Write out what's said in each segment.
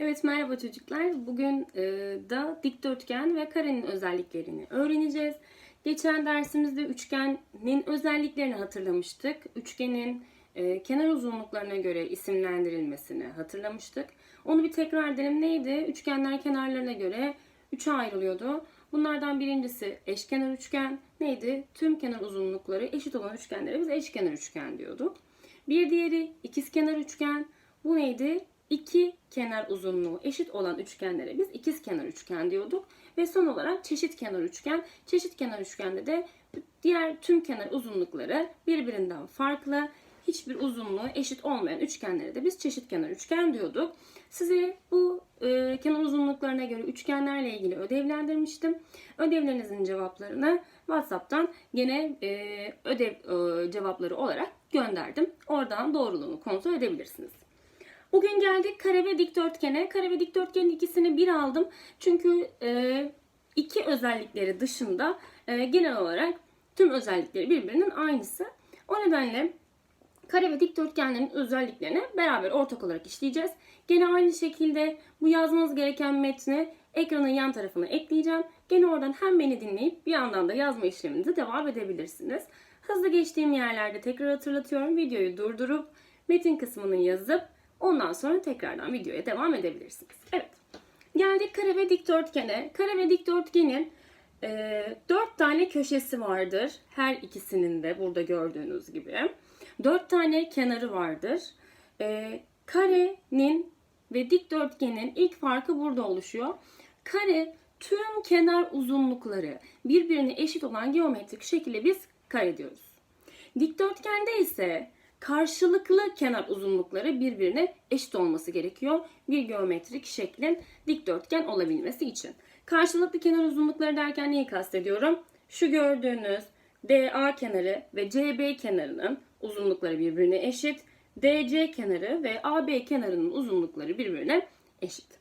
Evet merhaba çocuklar. Bugün e, da dikdörtgen ve karenin özelliklerini öğreneceğiz. Geçen dersimizde üçgenin özelliklerini hatırlamıştık. Üçgenin e, kenar uzunluklarına göre isimlendirilmesini hatırlamıştık. Onu bir tekrar edelim. Neydi? Üçgenler kenarlarına göre üçe ayrılıyordu. Bunlardan birincisi eşkenar üçgen. Neydi? Tüm kenar uzunlukları eşit olan üçgenlere biz eşkenar üçgen diyorduk. Bir diğeri ikizkenar üçgen. Bu neydi? İki kenar uzunluğu eşit olan üçgenlere biz ikizkenar üçgen diyorduk. Ve son olarak çeşit kenar üçgen. Çeşit kenar üçgende de diğer tüm kenar uzunlukları birbirinden farklı, hiçbir uzunluğu eşit olmayan üçgenlere de biz çeşit kenar üçgen diyorduk. Size bu e, kenar uzunluklarına göre üçgenlerle ilgili ödevlendirmiştim. Ödevlerinizin cevaplarını WhatsApp'tan gene e, ödev e, cevapları olarak gönderdim. Oradan doğruluğunu kontrol edebilirsiniz. Bugün geldik kare ve dikdörtgene. Kare ve dikdörtgenin ikisini bir aldım. Çünkü e, iki özellikleri dışında e, genel olarak tüm özellikleri birbirinin aynısı. O nedenle kare ve dikdörtgenlerin özelliklerini beraber ortak olarak işleyeceğiz. Gene aynı şekilde bu yazmanız gereken metni ekranın yan tarafına ekleyeceğim. Gene oradan hem beni dinleyip bir yandan da yazma işleminize devam edebilirsiniz. Hızlı geçtiğim yerlerde tekrar hatırlatıyorum. Videoyu durdurup metin kısmını yazıp ondan sonra tekrardan videoya devam edebilirsiniz. Evet. Geldik kare ve dikdörtgene. Kare ve dikdörtgenin e, dört tane köşesi vardır. Her ikisinin de burada gördüğünüz gibi. Dört tane kenarı vardır. E, karenin ve dikdörtgenin ilk farkı burada oluşuyor. Kare tüm kenar uzunlukları birbirine eşit olan geometrik şekilde biz kare diyoruz. Dikdörtgende ise karşılıklı kenar uzunlukları birbirine eşit olması gerekiyor bir geometrik şeklin dikdörtgen olabilmesi için. Karşılıklı kenar uzunlukları derken neyi kastediyorum? Şu gördüğünüz DA kenarı ve CB kenarının uzunlukları birbirine eşit. DC kenarı ve AB kenarının uzunlukları birbirine eşit.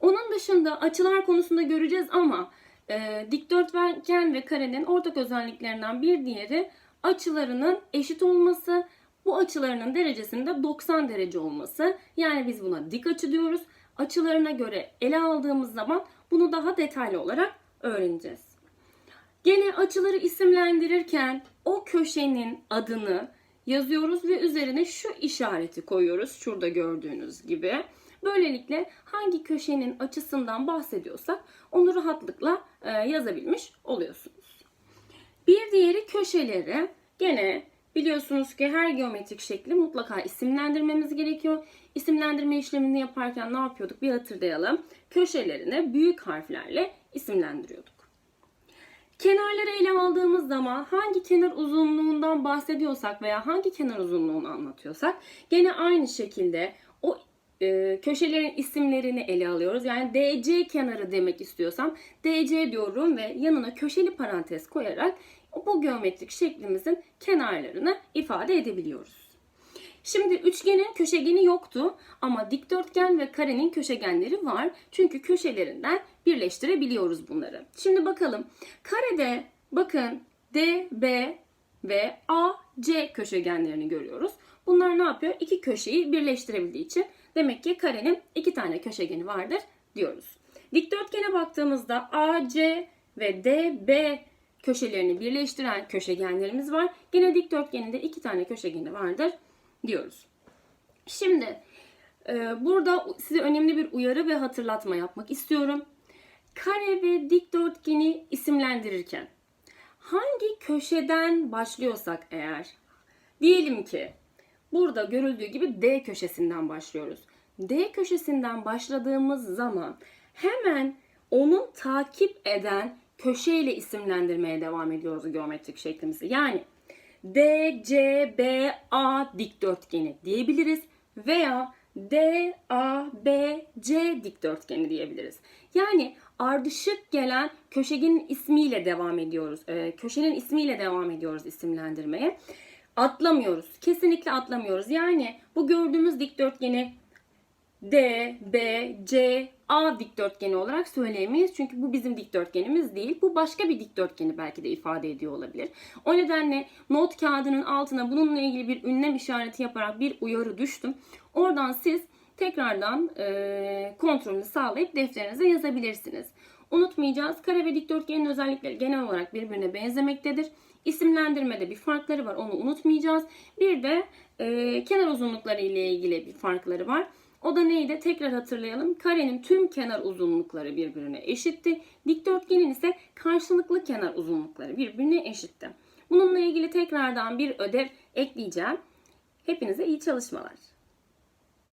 Onun dışında açılar konusunda göreceğiz ama e, dikdörtgen ve karenin ortak özelliklerinden bir diğeri açılarının eşit olması, bu açılarının derecesinin de 90 derece olması. Yani biz buna dik açı diyoruz. Açılarına göre ele aldığımız zaman bunu daha detaylı olarak öğreneceğiz. Gene açıları isimlendirirken o köşenin adını yazıyoruz ve üzerine şu işareti koyuyoruz. Şurada gördüğünüz gibi. Böylelikle hangi köşenin açısından bahsediyorsak onu rahatlıkla e, yazabilmiş oluyorsunuz. Bir diğeri köşeleri. Gene biliyorsunuz ki her geometrik şekli mutlaka isimlendirmemiz gerekiyor. İsimlendirme işlemini yaparken ne yapıyorduk bir hatırlayalım. Köşelerini büyük harflerle isimlendiriyorduk. Kenarları ele aldığımız zaman hangi kenar uzunluğundan bahsediyorsak veya hangi kenar uzunluğunu anlatıyorsak gene aynı şekilde o e, köşelerin isimlerini ele alıyoruz. Yani DC kenarı demek istiyorsam DC diyorum ve yanına köşeli parantez koyarak bu geometrik şeklimizin kenarlarını ifade edebiliyoruz. Şimdi üçgenin köşegeni yoktu ama dikdörtgen ve karenin köşegenleri var. Çünkü köşelerinden birleştirebiliyoruz bunları. Şimdi bakalım. Karede bakın D, B ve A, C köşegenlerini görüyoruz. Bunlar ne yapıyor? İki köşeyi birleştirebildiği için demek ki karenin iki tane köşegeni vardır diyoruz. Dikdörtgene baktığımızda A, C ve D, B köşelerini birleştiren köşegenlerimiz var. Gene dikdörtgenin de iki tane köşegeni vardır diyoruz. Şimdi e, burada size önemli bir uyarı ve hatırlatma yapmak istiyorum. Kare ve dikdörtgeni isimlendirirken hangi köşeden başlıyorsak eğer diyelim ki burada görüldüğü gibi D köşesinden başlıyoruz. D köşesinden başladığımız zaman hemen onun takip eden köşeyle isimlendirmeye devam ediyoruz geometrik şeklimizi. Yani DCBA dikdörtgeni diyebiliriz veya DABC dikdörtgeni diyebiliriz. Yani ardışık gelen köşegenin ismiyle devam ediyoruz. Ee, köşenin ismiyle devam ediyoruz isimlendirmeye. Atlamıyoruz. Kesinlikle atlamıyoruz. Yani bu gördüğümüz dikdörtgeni D, B, C, A dikdörtgeni olarak söyleyemeyiz. Çünkü bu bizim dikdörtgenimiz değil. Bu başka bir dikdörtgeni belki de ifade ediyor olabilir. O nedenle not kağıdının altına bununla ilgili bir ünlem işareti yaparak bir uyarı düştüm. Oradan siz tekrardan e, kontrolünü sağlayıp defterinize yazabilirsiniz. Unutmayacağız. Kare ve dikdörtgenin özellikleri genel olarak birbirine benzemektedir. İsimlendirmede bir farkları var. Onu unutmayacağız. Bir de e, kenar uzunlukları ile ilgili bir farkları var. O da neydi? Tekrar hatırlayalım. Karenin tüm kenar uzunlukları birbirine eşitti. Dikdörtgenin ise karşılıklı kenar uzunlukları birbirine eşitti. Bununla ilgili tekrardan bir ödev ekleyeceğim. Hepinize iyi çalışmalar.